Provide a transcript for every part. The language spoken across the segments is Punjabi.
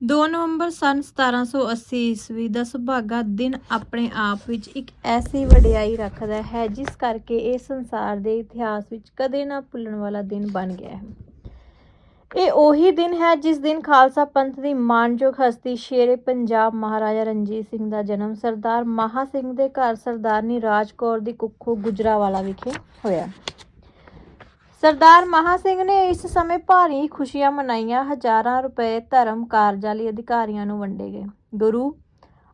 2 ਨਵੰਬਰ ਸਨ 1780 ਈਸਵੀ ਦਾ ਸੁਭਾਗਾ ਦਿਨ ਆਪਣੇ ਆਪ ਵਿੱਚ ਇੱਕ ਐਸੀ ਵਡਿਆਈ ਰੱਖਦਾ ਹੈ, ਜਿਸ ਕਰਕੇ ਇਹ ਸੰਸਾਰ ਦੇ ਇਤਿਹਾਸ ਵਿੱਚ ਕਦੇ ਨਾ ਭੁੱਲਣ ਵਾਲਾ ਦਿਨ ਬਣ ਗਿਆ ਹੈ। ਇਹ ਉਹੀ ਦਿਨ ਹੈ ਜਿਸ ਦਿਨ ਖਾਲਸਾ ਪੰਥ ਦੀ ਮਾਨਯੋਗ ਹਸਤੀ ਸ਼ੇਰੇ ਪੰਜਾਬ ਮਹਾਰਾਜਾ ਰਣਜੀਤ ਸਿੰਘ ਦਾ ਜਨਮ ਸਰਦਾਰ ਮਹਾ ਸਿੰਘ ਦੇ ਘਰ ਸਰਦਾਰਨੀ ਰਾਜ ਕੌਰ ਦੀ ਕੁੱਖੋਂ ਗੁਜਰਾਵਾਲਾ ਵਿਖੇ ਹੋਇਆ। ਸਰਦਾਰ ਮਹਾ ਸਿੰਘ ਨੇ ਇਸ ਸਮੇਂ ਭਾਰੀ ਖੁਸ਼ੀਆਂ ਮਨਾਈਆਂ। ਹਜ਼ਾਰਾਂ ਰੁਪਏ ਧਰਮ ਕਾਰਜਾਂ ਲਈ ਅਧਿਕਾਰੀਆਂ ਨੂੰ ਵੰਡੇ ਗਏ। ਗੁਰੂ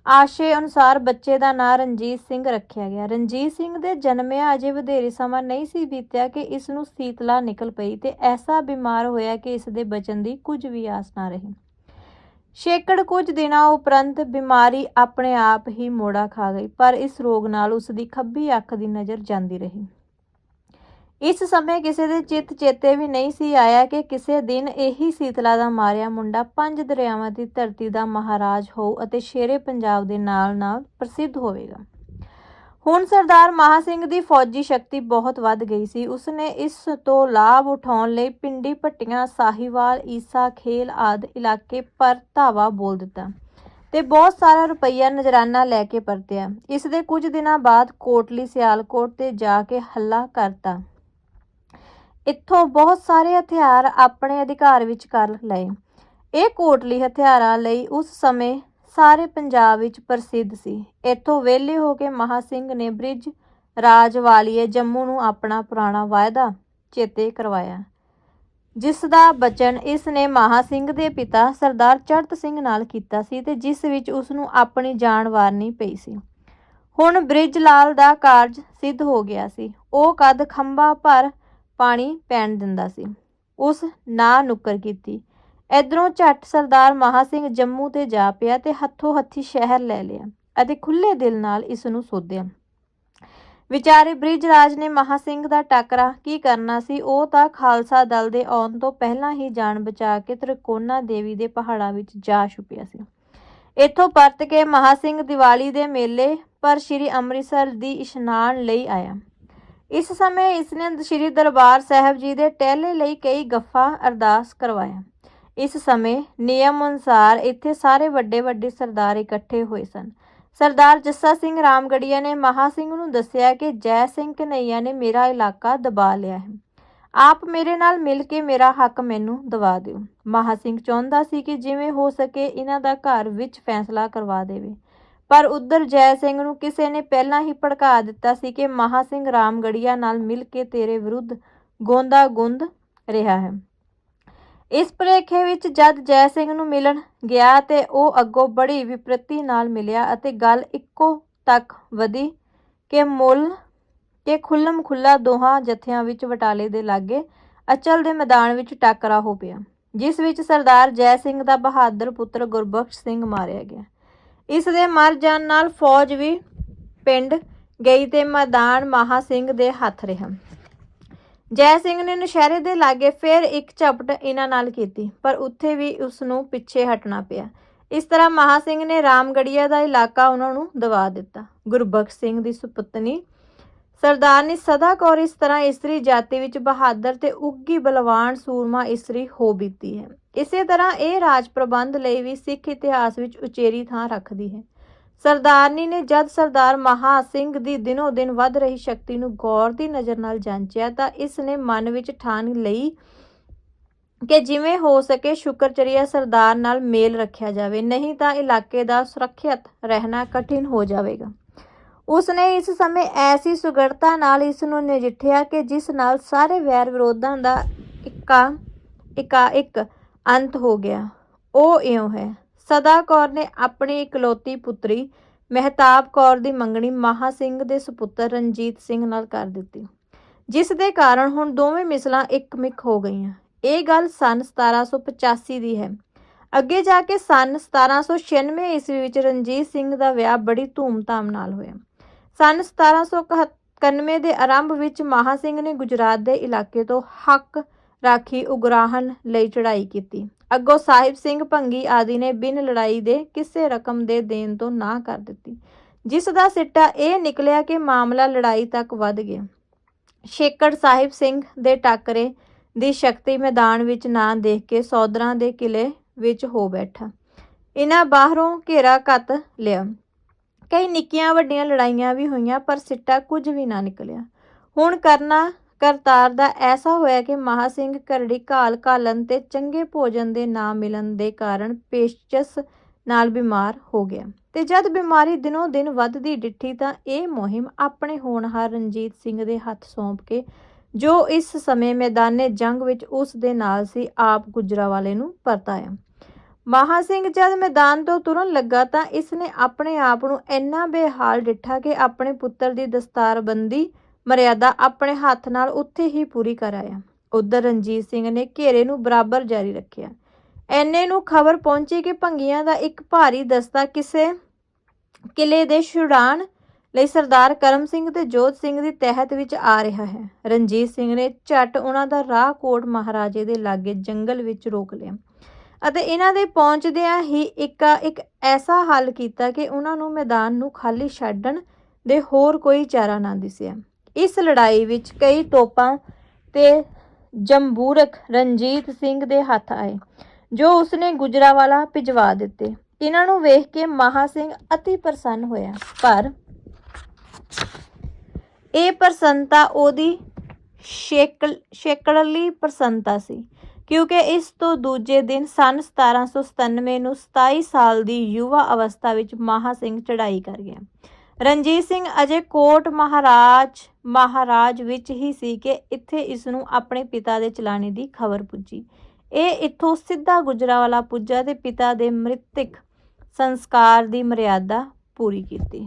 ਆਸ਼ੇ ਅਨੁਸਾਰ ਬੱਚੇ ਦਾ ਨਾਂ ਰਣਜੀਤ ਸਿੰਘ ਰੱਖਿਆ ਗਿਆ। ਰਣਜੀਤ ਸਿੰਘ ਦੇ ਜਨਮਿਆ ਅਜੇ ਵਧੇਰੇ ਸਮਾਂ ਨਹੀਂ ਸੀ ਬੀਤਿਆ ਕਿ ਇਸ ਨੂੰ ਸੀਤਲਾ ਨਿਕਲ ਪਈ ਤੇ ਐਸਾ ਬਿਮਾਰ ਹੋਇਆ ਕਿ ਇਸ ਦੇ ਬਚਨ ਦੀ ਕੁਝ ਵੀ ਆਸ ਨਾ ਰਹੀ। ਛੇਕੜ ਕੁਝ ਦਿਨਾਂ ਉਪਰੰਤ ਬਿਮਾਰੀ ਆਪਣੇ ਆਪ ਹੀ ਮੋੜਾ ਖਾ ਗਈ, ਪਰ ਇਸ ਰੋਗ ਨਾਲ ਉਸ ਦੀ ਖੱਬੀ ਅੱਖ ਦੀ ਨਜ਼ਰ ਜਾਂਦੀ ਰਹੀ। ਇਸ ਸਮੇਂ ਕਿਸੇ ਦੇ ਚਿੱਤ ਚੇਤੇ ਵੀ ਨਹੀਂ ਸੀ ਆਇਆ ਕਿ ਕਿਸੇ ਦਿਨ ਇਹੀ ਸੀਤਲਾ ਦਾ ਮਾਰਿਆ ਮੁੰਡਾ ਪੰਜ ਦਰਿਆਵਾਂ ਦੀ ਧਰਤੀ ਦਾ ਮਹਾਰਾਜ ਹੋਊ ਅਤੇ ਸ਼ੇਰੇ ਪੰਜਾਬ ਦੇ ਨਾਲ-ਨਾਲ ਪ੍ਰਸਿੱਧ ਹੋਵੇਗਾ। ਹੁਣ ਸਰਦਾਰ ਮਹਾ ਸਿੰਘ ਦੀ ਫੌਜੀ ਸ਼ਕਤੀ ਬਹੁਤ ਵੱਧ ਗਈ ਸੀ। ਉਸਨੇ ਇਸ ਤੋਂ ਲਾਭ ਉਠਾਉਣ ਲਈ ਪਿੰਡੀ ਪੱਟੀਆਂ ਸਾਹੀਵਾਲ, ਈਸਾ, ਖੇਲ ਆਦਿ ਇਲਾਕੇ ਪਰ ਧਾਵਾ ਬੋਲ ਦਿੱਤਾ ਤੇ ਬਹੁਤ ਸਾਰਾ ਰੁਪਈਆ ਨਜ਼ਰਾਨਾ ਲੈ ਕੇ ਪਰਤਿਆ। ਇਸ ਦੇ ਕੁਝ ਦਿਨਾਂ ਬਾਅਦ ਕੋਟਲੀ, ਸਿਆਲਕੋਟ ਤੇ ਜਾ ਕੇ ਹੱਲਾ ਕਰਤਾ। ਇੱਥੋਂ ਬਹੁਤ ਸਾਰੇ ਹਥਿਆਰ ਆਪਣੇ ਅਧਿਕਾਰ ਵਿੱਚ ਕਰ ਲਏ। ਇਹ ਕੋਟਲੀ ਹਥਿਆਰਾਂ ਲਈ ਉਸ ਸਮੇਂ ਸਾਰੇ ਪੰਜਾਬ ਵਿੱਚ ਪ੍ਰਸਿੱਧ ਸੀ। ਇੱਥੋਂ ਵਿਹਲੇ ਹੋ ਕੇ ਮਹਾ ਸਿੰਘ ਨੇ ਬ੍ਰਿਜ ਰਾਜ ਵਾਲੀਏ ਜੰਮੂ ਨੂੰ ਆਪਣਾ ਪੁਰਾਣਾ ਵਾਅਦਾ ਚੇਤੇ ਕਰਵਾਇਆ। ਜਿਸ ਦਾ ਬਚਨ ਇਸ ਨੇ ਮਹਾ ਸਿੰਘ ਦੇ ਪਿਤਾ ਸਰਦਾਰ ਚੜਤ ਸਿੰਘ ਨਾਲ ਕੀਤਾ ਸੀ ਤੇ ਜਿਸ ਵਿੱਚ ਉਸ ਨੂੰ ਆਪਣੀ ਜਾਨ ਵਾਰਨੀ ਪਈ ਸੀ। ਹੁਣ ਬ੍ਰਿਜ ਲਾਲ ਦਾ ਕਾਰਜ ਸਿੱਧ ਹੋ ਗਿਆ ਸੀ। ਉਹ ਕਦ ਖੰਭਾ ਪਰ ਪਾਣੀ ਪੈਣ ਦਿੰਦਾ ਸੀ। ਉਸ ਨਾ ਨੁੱਕਰ ਕੀਤੀ। ਇਧਰੋਂ ਝੱਟ ਸਰਦਾਰ ਮਹਾ ਸਿੰਘ ਜੰਮੂ ਤੇ ਜਾ ਪਿਆ ਤੇ ਹੱਥੋਂ ਹੱਥੀ ਸ਼ਹਿਰ ਲੈ ਲਿਆ ਅਤੇ ਖੁੱਲੇ ਦਿਲ ਨਾਲ ਇਸ ਨੂੰ ਸੋਧਿਆ। ਵਿਚਾਰੇ ਬ੍ਰਿਜ ਰਾਜ ਨੇ ਮਹਾ ਸਿੰਘ ਦਾ ਟਾਕਰਾ ਕੀ ਕਰਨਾ ਸੀ, ਉਹ ਤਾਂ ਖਾਲਸਾ ਦਲ ਦੇ ਆਉਣ ਤੋਂ ਪਹਿਲਾਂ ਹੀ ਜਾਨ ਬਚਾ ਕੇ ਤ੍ਰਿਕੋਨਾ ਦੇਵੀ ਦੇ ਪਹਾੜਾਂ ਵਿੱਚ ਜਾ ਛੁਪਿਆ ਸੀ। ਇੱਥੋਂ ਪਰਤ ਕੇ ਮਹਾ ਸਿੰਘ ਦੀਵਾਲੀ ਦੇ ਮੇਲੇ ਪਰ ਸ੍ਰੀ ਅੰਮ੍ਰਿਤਸਰ ਦੀ ਇਸ਼ਨਾਨ ਲਈ ਆਇਆ। ਇਸ ਸਮੇਂ ਇਸਨੇ ਸ੍ਰੀ ਦਰਬਾਰ ਸਾਹਿਬ ਜੀ ਦੇ ਟਹਿਲੇ ਲਈ ਕਈ ਗੱਫਾ ਅਰਦਾਸ ਕਰਵਾਇਆ ਇਸ ਸਮੇਂ ਨਿਯਮ ਅਨੁਸਾਰ ਇੱਥੇ ਸਾਰੇ ਵੱਡੇ ਵੱਡੇ ਸਰਦਾਰ ਇਕੱਠੇ ਹੋਏ ਸਨ। ਸਰਦਾਰ ਜੱਸਾ ਸਿੰਘ ਰਾਮਗੜੀਆ ਨੇ ਮਹਾ ਸਿੰਘ ਨੂੰ ਦੱਸਿਆ ਕਿ ਜੈ ਸਿੰਘ ਕਨਈਆ ਨੇ ਮੇਰਾ ਇਲਾਕਾ ਦਬਾ ਲਿਆ ਹੈ। ਆਪ ਮੇਰੇ ਨਾਲ ਮਿਲ ਕੇ ਮੇਰਾ ਹੱਕ ਮੈਨੂੰ ਦਵਾ ਦਿਓ। ਮਹਾ ਸਿੰਘ ਚਾਹੁੰਦਾ ਸੀ ਕਿ ਜਿਵੇਂ ਹੋ ਸਕੇ ਇਹਨਾਂ ਦਾ ਘਰ ਵਿੱਚ ਫੈਸਲਾ ਕਰਵਾ ਦੇਵੇ। ਪਰ ਉਧਰ ਜੈ ਸਿੰਘ ਨੂੰ ਕਿਸੇ ਨੇ ਪਹਿਲਾਂ ਹੀ ਭੜਕਾ ਦਿੱਤਾ ਸੀ ਕਿ ਮਹਾ ਸਿੰਘ ਰਾਮਗੜੀਆ ਨਾਲ ਮਿਲ ਕੇ ਤੇਰੇ ਵਿਰੁੱਧ ਗੋਂਦਾ ਗੁੰਦ ਰਿਹਾ ਹੈ। ਇਸ ਪ੍ਰੇਖੇ ਵਿੱਚ ਜਦ ਜੈ ਸਿੰਘ ਨੂੰ ਮਿਲਣ ਗਿਆ ਤੇ ਉਹ ਅੱਗੋਂ ਬੜੀ ਵਿਪਰਤੀ ਨਾਲ ਮਿਲਿਆ ਅਤੇ ਗੱਲ ਇੱਕੋ ਤੱਕ ਵਧੀ ਕਿ ਮੁੱਲ ਕਿ ਖੁੱਲਮ ਖੁੱਲਾ ਦੋਹਾਂ ਜਥਿਆਂ ਵਿੱਚ ਵਟਾਲੇ ਦੇ ਲਾਗੇ ਅਚਲ ਦੇ ਮੈਦਾਨ ਵਿੱਚ ਟੱਕਰਾ ਹੋ ਪਿਆ, ਜਿਸ ਵਿੱਚ ਸਰਦਾਰ ਜੈ ਸਿੰਘ ਦਾ ਬਹਾਦਰ ਪੁੱਤਰ ਗੁਰਬਖਸ਼ ਸਿੰਘ ਮਾਰਿਆ ਗਿਆ। ਇਸ ਦੇ ਮਰ ਜਾਣ ਨਾਲ ਫੌਜ ਵੀ ਪਿੰਡ ਗਈ ਤੇ ਮੈਦਾਨ ਮਹਾ ਸਿੰਘ ਦੇ ਹੱਥ ਰਿਹਾ। ਜੈ ਸਿੰਘ ਨੇ ਨਸ਼ਹਿਰੇ ਦੇ ਲਾਗੇ ਫਿਰ ਇੱਕ ਝਪਟ ਇਹਨਾਂ ਨਾਲ ਕੀਤੀ, ਪਰ ਉੱਥੇ ਵੀ ਉਸ ਨੂੰ ਪਿੱਛੇ ਹਟਣਾ ਪਿਆ। ਇਸ ਤਰ੍ਹਾਂ ਮਹਾ ਸਿੰਘ ਨੇ ਰਾਮਗੜੀਆ ਦਾ ਇਲਾਕਾ ਉਹਨਾਂ ਨੂੰ ਦਵਾ ਦਿੱਤਾ। ਗੁਰਬਖਸ਼ ਸਿੰਘ ਦੀ ਸੁਪਤਨੀ ਸਰਦਾਰਨੀ ਸਦਾ ਕੌਰ ਇਸ ਤਰ੍ਹਾਂ ਇਸਤਰੀ ਜਾਤੀ ਵਿੱਚ ਬਹਾਦਰ ਤੇ ਉੱਗੀ ਬਲਵਾਨ ਸੂਰਮਾ ਇਸਤਰੀ ਹੋ ਬੀਤੀ ਹੈ। ਇਸੇ ਤਰ੍ਹਾਂ ਇਹ ਰਾਜ ਪ੍ਰਬੰਧ ਲਈ ਵੀ ਸਿੱਖ ਇਤਿਹਾਸ ਵਿੱਚ ਉਚੇਰੀ ਥਾਂ ਰੱਖਦੀ ਹੈ। ਸਰਦਾਰਨੀ ਨੇ ਜਦ ਸਰਦਾਰ ਮਹਾ ਸਿੰਘ ਦੀ ਦਿਨੋ ਦਿਨ ਵੱਧ ਰਹੀ ਸ਼ਕਤੀ ਨੂੰ ਗੌਰ ਦੀ ਨਜ਼ਰ ਨਾਲ ਜਾਂਚਿਆ ਤਾਂ ਇਸ ਨੇ ਮਨ ਵਿੱਚ ਠਾਣ ਲਈ ਕਿ ਜਿਵੇਂ ਹੋ ਸਕੇ ਸ਼ੁਕਰਚਰੀਆ ਸਰਦਾਰ ਨਾਲ ਮੇਲ ਰੱਖਿਆ ਜਾਵੇ, ਨਹੀਂ ਤਾਂ ਇਲਾਕੇ ਦਾ ਸੁਰੱਖਿਅਤ ਰਹਿਣਾ ਕਠਿਨ ਹੋ ਜਾਵੇਗਾ। ਉਸ ਨੇ ਇਸ ਸਮੇਂ ਐਸੀ ਸੁਗੜਤਾ ਨਾਲ ਇਸ ਨੂੰ ਨਜਿੱਠਿਆ ਕਿ ਜਿਸ ਨਾਲ ਸਾਰੇ ਵੈਰ ਵਿਰੋਧਾਂ ਦਾ ਇੱਕਾ ਇੱਕਾ ਇੱਕ ਅੰਤ ਹੋ ਗਿਆ। ਉਹ ਇਉਂ ਹੈ, ਸਦਾ ਕੌਰ ਨੇ ਆਪਣੀ ਇਕਲੌਤੀ ਪੁੱਤਰੀ ਮਹਿਤਾਬ ਕੌਰ ਦੀ ਮੰਗਣੀ ਮਹਾ ਸਿੰਘ ਦੇ ਸੁਪੁੱਤਰ ਰਣਜੀਤ ਸਿੰਘ ਨਾਲ ਕਰ ਦਿੱਤੀ, ਜਿਸ ਦੇ ਕਾਰਨ ਹੁਣ ਦੋਵੇਂ ਮਿਸਲਾਂ ਇੱਕ ਮਿਕ ਹੋ ਗਈਆਂ। ਇਹ ਗੱਲ ਸਨ 1785 ਦੀ ਹੈ। ਅੱਗੇ ਜਾ ਕੇ ਸਨ 1796 ਈਸਵੀ ਵਿੱਚ ਰਣਜੀਤ ਸਿੰਘ ਦਾ ਵਿਆਹ ਬੜੀ ਧੂਮ-ਧਾਮ ਨਾਲ ਹੋਇਆ। ਸਨ 1791 ਦੇ ਆਰੰਭ ਵਿੱਚ ਮਹਾ ਸਿੰਘ ਨੇ ਗੁਜਰਾਤ ਦੇ ਇਲਾਕੇ ਤੋਂ ਹੱਕ ਰਾਖੀ ਉਗਰਾਹਨ ਲਈ ਚੜ੍ਹਾਈ ਕੀਤੀ। ਅੱਗੋਂ ਸਾਹਿਬ ਸਿੰਘ ਭੰਗੀ ਆਦਿ ਨੇ ਬਿਨ ਲੜਾਈ ਦੇ ਕਿਸੇ ਰਕਮ ਦੇ ਦੇਣ ਤੋਂ ਨਾ ਕਰ ਦਿੱਤੀ। ਜਿਸ ਦਾ ਸਿੱਟਾ ਇਹ ਨਿਕਲਿਆ ਕਿ ਮਾਮਲਾ ਲੜਾਈ ਤੱਕ ਵੱਧ ਗਿਆ। ਸ਼ੇਕੜ ਸਾਹਿਬ ਸਿੰਘ ਦੇ ਟਾਕਰੇ ਦੀ ਸ਼ਕਤੀ ਮੈਦਾਨ ਵਿੱਚ ਨਾ ਦੇਖ ਕੇ ਸੌਦਰਾਂ ਦੇ ਕਿਲੇ ਵਿੱਚ ਹੋ ਬੈਠਾ। ਇਹਨਾਂ ਬਾਹਰੋਂ ਘੇਰਾ ਕੱਤ ਲਿਆ। ਕਈ ਨਿੱਕੀਆਂ ਵੱਡੀਆਂ ਲੜਾਈਆਂ ਵੀ ਹੋਈਆਂ, ਪਰ ਸਿੱਟਾ ਕੁਝ ਵੀ ਨਾ ਨਿਕਲਿਆ। ਹੁਣ ਕਰਨਾ, ਕਰਤਾਰ ਦਾ ਐਸਾ ਹੋਇਆ ਕਿ ਮਹਾ ਸਿੰਘ ਕਰੜੀ ਘਾਲ ਘਾਲਣ ਤੇ ਚੰਗੇ ਭੋਜਨ ਦੇ ਨਾ ਮਿਲਣ ਦੇ ਕਾਰਨ ਪੇਸ਼ਚਸ ਨਾਲ ਬਿਮਾਰ ਹੋ ਗਿਆ। ਤੇ ਜਦ ਬਿਮਾਰੀ ਦਿਨੋਂ ਦਿਨ ਵੱਧਦੀ ਡਿੱਠੀ ਤਾਂ ਇਹ ਮੁਹਿੰਮ ਆਪਣੇ ਹੋਣਹਾਰ ਰਣਜੀਤ ਸਿੰਘ ਦੇ ਹੱਥ ਸੌਂਪ ਕੇ, ਜੋ ਇਸ ਸਮੇਂ ਮੈਦਾਨੇ ਜੰਗ ਵਿੱਚ ਉਸ ਦੇ ਨਾਲ ਸੀ, ਆਪ ਗੁਜਰਾਵਾਲੇ ਨੂੰ ਪਰਤਾਇਆ। ਮਹਾ ਸਿੰਘ ਜਦ ਮੈਦਾਨ ਤੋਂ ਤੁਰਨ ਲੱਗਾ ਤਾਂ ਇਸ ਨੇ ਆਪਣੇ ਆਪ ਨੂੰ ਇੰਨਾ ਬੇਹਾਲ ਡਿੱਠਾ ਕਿ ਆਪਣੇ ਪੁੱਤਰ ਦੀ ਦਸਤਾਰਬੰਦੀ, ਮਰਿਆਦਾ ਆਪਣੇ ਹੱਥ ਨਾਲ ਉੱਥੇ ਹੀ ਪੂਰੀ ਕਰਾਇਆ ਉਧਰ ਰਣਜੀਤ ਸਿੰਘ ਨੇ ਘੇਰੇ ਨੂੰ ਬਰਾਬਰ ਜਾਰੀ ਰੱਖਿਆ। ਐਨੇ ਨੂੰ ਖਬਰ ਪਹੁੰਚੀ ਕਿ ਭੰਗੀਆਂ ਦਾ ਇੱਕ ਭਾਰੀ ਦਸਤਾ ਕਿਸੇ ਕਿਲੇ ਦੇ ਛੁਡਾਣ ਲਈ ਸਰਦਾਰ ਕਰਮ ਸਿੰਘ ਤੇ ਜੋਤ ਸਿੰਘ ਦੀ ਤਹਿਤ ਵਿੱਚ ਆ ਰਿਹਾ ਹੈ। ਰਣਜੀਤ ਸਿੰਘ ਨੇ ਝਟ ਉਹਨਾਂ ਦਾ ਰਾਹ ਕੋਟ ਮਹਾਰਾਜੇ ਦੇ ਲਾਗੇ ਜੰਗਲ ਵਿੱਚ ਰੋਕ ਲਿਆ। ਅਤੇ ਇਹਨਾਂ ਦੇ ਪਹੁੰਚਦਿਆਂ ਹੀ ਇੱਕਾ, ਇੱਕ ਐਸਾ ਹੱਲ ਕੀਤਾ ਕਿ ਉਹਨਾਂ ਨੂੰ ਮੈਦਾਨ ਨੂੰ ਖਾਲੀ ਛੱਡਣ ਦੇ ਹੋਰ ਕੋਈ ਚਾਰਾ ਨਾ ਦਿਸਿਆ। ਇਸ ਲੜਾਈ ਵਿੱਚ ਕਈ ਤੋਪਾਂ ਤੇ ਜੰਬੂਰਕ ਰਣਜੀਤ ਸਿੰਘ ਦੇ ਹੱਥ ਆਏ, ਜੋ ਉਸਨੇ ਗੁਜਰਾਵਾਲਾ ਭਿਜਵਾ ਦਿੱਤੇ। ਇਹਨਾਂ ਨੂੰ ਵੇਖ ਕੇ ਮਹਾ ਸਿੰਘ ਅਤੀ ਪ੍ਰਸੰਨ ਹੋਇਆ, ਪਰ ਇਹ ਪ੍ਰਸੰਨਤਾ ਉਹਦੀ ਸ਼ੇਕਲ ਸ਼ੇਕੜਲੀ ਪ੍ਰਸੰਨਤਾ ਸੀ। ਕਿਉਂਕਿ ਇਸ ਤੋਂ ਦੂਜੇ ਦਿਨ ਸਨ 1797 ਨੂੰ 27 ਸਾਲ ਦੀ ਯੁਵਾ ਅਵਸਥਾ ਵਿੱਚ ਮਹਾ ਸਿੰਘ ਚੜ੍ਹਾਈ ਕਰ ਗਿਆ। ਰਣਜੀਤ ਸਿੰਘ ਅਜੇ ਕੋਟ ਮਹਾਰਾਜ ਮਹਾਰਾਜ ਵਿੱਚ ਹੀ ਸੀ ਕਿ ਇੱਥੇ ਇਸ ਨੂੰ ਆਪਣੇ ਪਿਤਾ ਦੇ ਚਲਾਣੇ ਦੀ ਖਬਰ ਪੁੱਜੀ। ਇਹ ਇੱਥੋਂ ਸਿੱਧਾ ਗੁਜਰਾਵਾਲਾ ਪੁੱਜਾ ਤੇ ਪਿਤਾ ਦੇ ਮ੍ਰਿਤਕ ਸੰਸਕਾਰ ਦੀ ਮਰਿਆਦਾ ਪੂਰੀ ਕੀਤੀ।